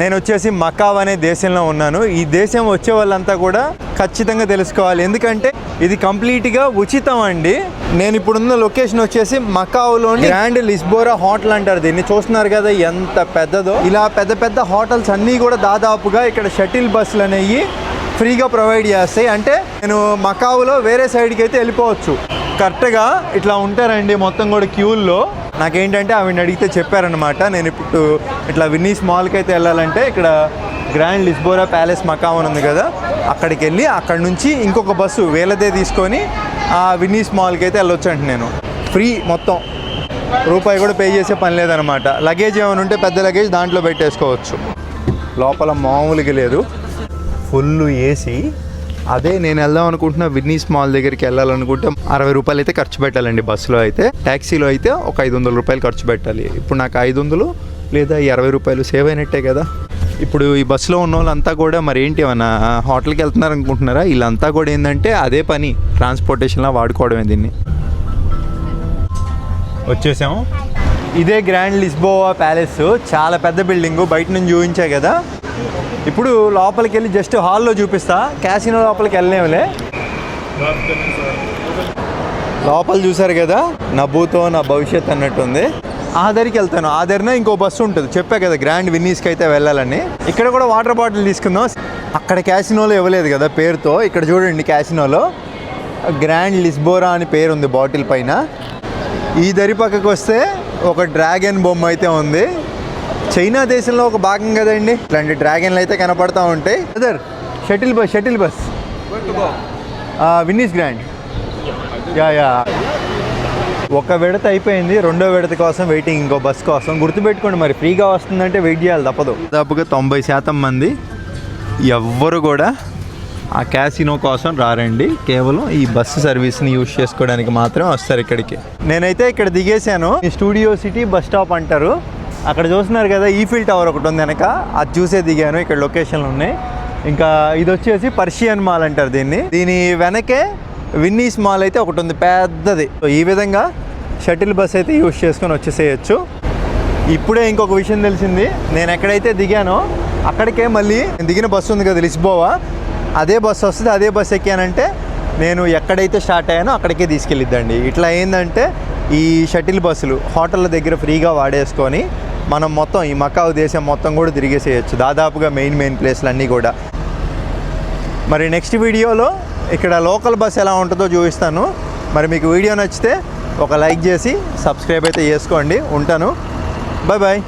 నేను వచ్చేసి మకావ్ అనే దేశంలో ఉన్నాను. ఈ దేశం వచ్చే వాళ్ళంతా కూడా ఖచ్చితంగా తెలుసుకోవాలి. ఎందుకంటే ఇది కంప్లీట్గా ఉచితం అండి. నేను ఇప్పుడున్న లొకేషన్ వచ్చేసి మకావ్లోని గ్రాండ్ లిస్బోరా హోటల్ అంటారు. దీన్ని చూస్తున్నారు కదా ఎంత పెద్దదో. ఇలా పెద్ద పెద్ద హోటల్స్ అన్నీ కూడా దాదాపుగా ఇక్కడ షటిల్ బస్సులు అనేవి ఫ్రీగా ప్రొవైడ్ చేస్తాయి. అంటే నేను మకావులో వేరే సైడ్కి అయితే వెళ్ళిపోవచ్చు. కరెక్ట్గా ఇట్లా ఉంటారండి మొత్తం కూడా క్యూల్లో. నాకేంటంటే ఆవిడ అడిగితే చెప్పారనమాట నేను ఇప్పుడు ఇట్లా విన్నీస్ మాల్కి అయితే వెళ్ళాలంటే ఇక్కడ గ్రాండ్ లిస్బోరా ప్యాలెస్ మకావ్ అని ఉంది కదా అక్కడికి వెళ్ళి అక్కడ నుంచి ఇంకొక బస్సు వేలదే తీసుకొని ఆ విన్నీస్ మాల్కి అయితే వెళ్ళొచ్చు అంటే నేను. ఫ్రీ మొత్తం. రూపాయి కూడా పే చేసే పని లేదనమాట లగేజ్ ఏమైనా ఉంటే పెద్ద లగేజ్ దాంట్లో పెట్టేసుకోవచ్చు. లోపల మామూలుగా లేదు. Full AC. అదే నేను వెళ్దాం అనుకుంటున్న విన్నీస్ మాల్ దగ్గరికి వెళ్ళాలనుకుంటే అరవై రూపాయలు అయితే ఖర్చు పెట్టాలండి బస్సులో అయితే. ట్యాక్సీలో అయితే ఒక ఐదు వందల రూపాయలు ఖర్చు పెట్టాలి. ఇప్పుడు నాకు ఐదు వందలు లేదా ఇరవై అరవై రూపాయలు సేవ్ అయినట్టే కదా. ఇప్పుడు ఈ బస్సులో ఉన్న వాళ్ళంతా కూడా మరి ఏంటి ఏమన్నా హోటల్కి వెళ్తున్నారు అనుకుంటున్నారా వీళ్ళంతా కూడా ఏంటంటే అదే పని ట్రాన్స్పోర్టేషన్లా వాడుకోవడమే దీన్ని. వచ్చేసాము. ఇదే గ్రాండ్ లిస్బోవా ప్యాలెస్ చాలా పెద్ద బిల్డింగ్ బయట నుంచి చూపించా కదా. ఇప్పుడు లోపలికి వెళ్ళి జస్ట్ హాల్లో చూపిస్తా. క్యాసినో లోపలికి వెళ్ళలేములే లోపల చూసారు కదా నా భూతో నా భవిష్యత్ అన్నట్టుంది. ఆదరికి వెళ్తాను. ఆదరిన ఇంకో బస్సు ఉంటుంది. చెప్పా కదా గ్రాండ్ విన్నీస్కి అయితే వెళ్ళాలని. ఇక్కడ కూడా వాటర్ బాటిల్ తీసుకుందాం. అక్కడ క్యాసినోలో ఇవ్వలేదు కదా పేరుతో. ఇక్కడ చూడండి క్యాసినోలో గ్రాండ్ లిస్బోరా అని పేరు ఉంది బాటిల్ పైన. ఈ దరి పక్కకు వస్తే ఒక డ్రాగన్ బొమ్మ అయితే ఉంది. చైనా దేశంలో ఒక భాగం కదండి. ఇట్లాంటి డ్రాగన్లు అయితే కనపడతా ఉంటాయి other shuttle bus shuttle bus విన్నీస్ grand yeah yeah ఒక విడత అయిపోయింది రెండో విడత కోసం వెయిటింగ్ ఇంకో బస్ కోసం. గుర్తుపెట్టుకోండి మరి ఫ్రీగా వస్తుందంటే వెయిట్ చేయాలి తప్పదు. దాదాపుగా తొంభై శాతం మంది ఎవ్వరు కూడా ఆ క్యాసినో కోసం రారండి. కేవలం ఈ బస్సు సర్వీస్ని యూజ్ చేసుకోవడానికి మాత్రం వస్తారు ఇక్కడికి. నేనైతే ఇక్కడ దిగేశాను. ఈ స్టూడియో సిటీ బస్ స్టాప్ అంటారు. అక్కడ చూస్తున్నారు కదా ఈఫిల్ టవర్ ఒకటి ఉంది వెనక. అది చూసే దిగాను ఇక్కడ లొకేషన్లు ఉన్నాయి. ఇంకా ఇది వచ్చేసి పర్షియన్ మాల్ అంటారు దీన్ని. దీని వెనకే విన్నీస్ మాల్ అయితే ఒకటి ఉంది పెద్దది. సో ఈ విధంగా షటిల్ బస్ అయితే యూజ్ చేసుకొని వచ్చేసేయచ్చు. ఇప్పుడే ఇంకొక విషయం తెలిసింది నేను ఎక్కడైతే దిగానో అక్కడికే మళ్ళీ నేను దిగిన బస్సు ఉంది కదా లిస్బోవా అదే బస్సు వస్తుంది అదే బస్సు ఎక్కానంటే నేను ఎక్కడైతే స్టార్ట్ అయ్యానో అక్కడికే తీసుకెళ్ళిద్దండి. ఇట్లా ఏంటంటే ఈ షటిల్ బస్సులు హోటళ్ళ దగ్గర ఫ్రీగా వాడేసుకొని మనం మొత్తం ఈ మకావు దేశం మొత్తం కూడా తిరిగేసేయచ్చు. దాదాపుగా మెయిన్ మెయిన్ ప్లేస్లు అన్నీ కూడా. మరి నెక్స్ట్ వీడియోలో ఇక్కడ లోకల్ బస్ ఎలా ఉంటుందో చూపిస్తాను. మరి మీకు వీడియో నచ్చితే ఒక లైక్ చేసి సబ్స్క్రైబ్ అయితే చేసుకోండి. ఉంటాను. Bye bye